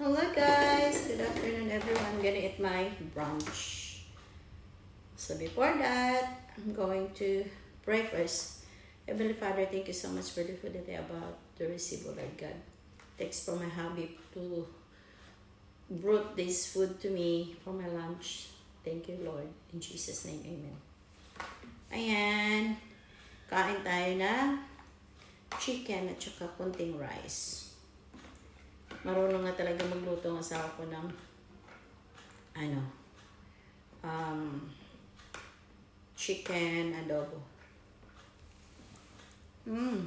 Hello guys! Good afternoon everyone. I'm gonna eat my brunch. So before that, I'm going to pray first. Heavenly Father, thank you so much for the food today about to receive, O Lord God. Thanks for my hubby to brought this food to me for my lunch. Thank you, Lord. In Jesus' name, Amen. Ayan. Kain tayo na chicken at saka kunting rice. Marunong na talaga magluto ang asawa ko ng ano um, chicken adobo. Mmm.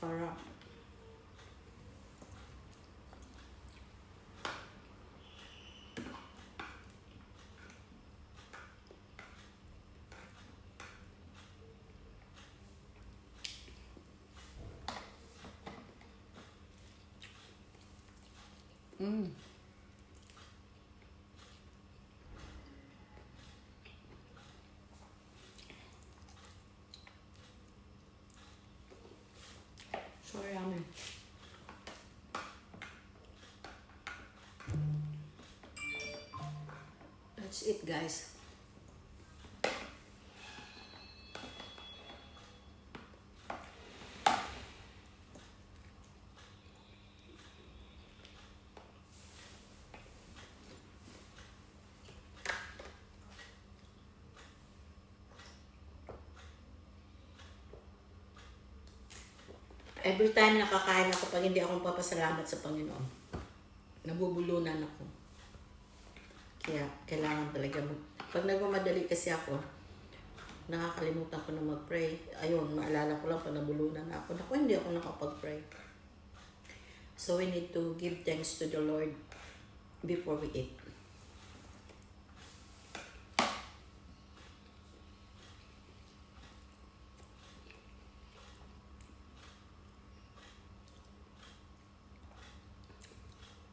Sarap. Yummy. That's it, guys. Every time nakakain ako, pag hindi ako papasalamat sa Panginoon, nabubulunan ako. Kaya, kailangan talaga mag... Pag nagmamadali kasi ako, nakakalimutan ko na mag-pray. Ayun, maalala ko lang pag nabulunan na ako. Naku, hindi ako nakapag-pray. So, we need to give thanks to the Lord before we eat.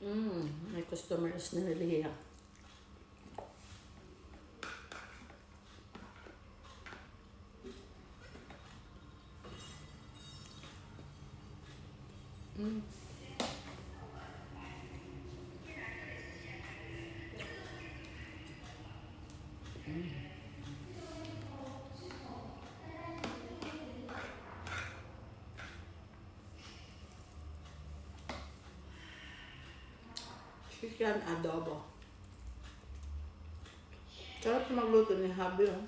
Mm, may customers na naliya. Mm. Chicken adobo. Sarap magluto ni Habi, oh.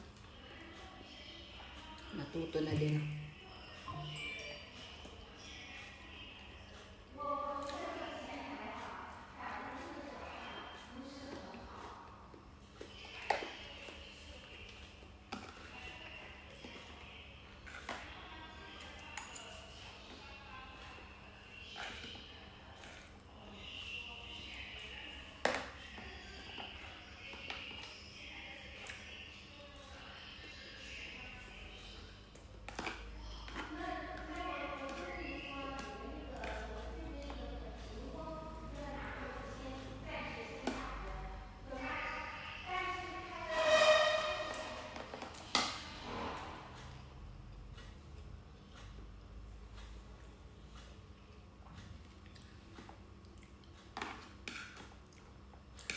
Natuto na din.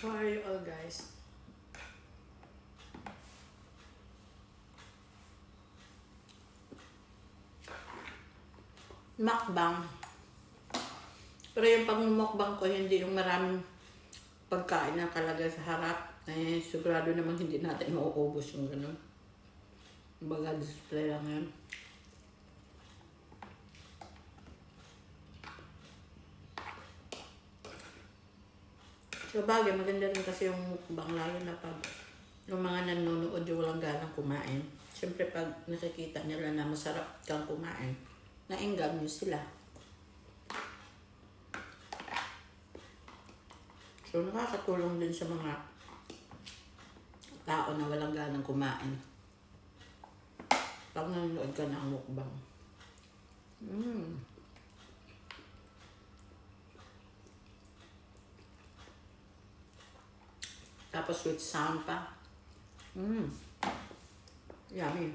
How are all guys? Makbang. Pero yung pag-mukbang ko, hindi yung maraming pagkain na kalagay sa harap. Eh, sigurado naman hindi natin mauubos yung ganun. Baga display lang yan. So bagay, maganda rin kasi yung mukbang lalo na pag yung mga nanonood yung walang ganang kumain. Siyempre pag nakikita nila na masarap kang kumain, nainggan nyo sila. So nakakatulong din sa mga tao na walang ganang kumain. Pag nanonood ka ng mukbang. Mm. Tapos with sound pa. Mm. Yummy.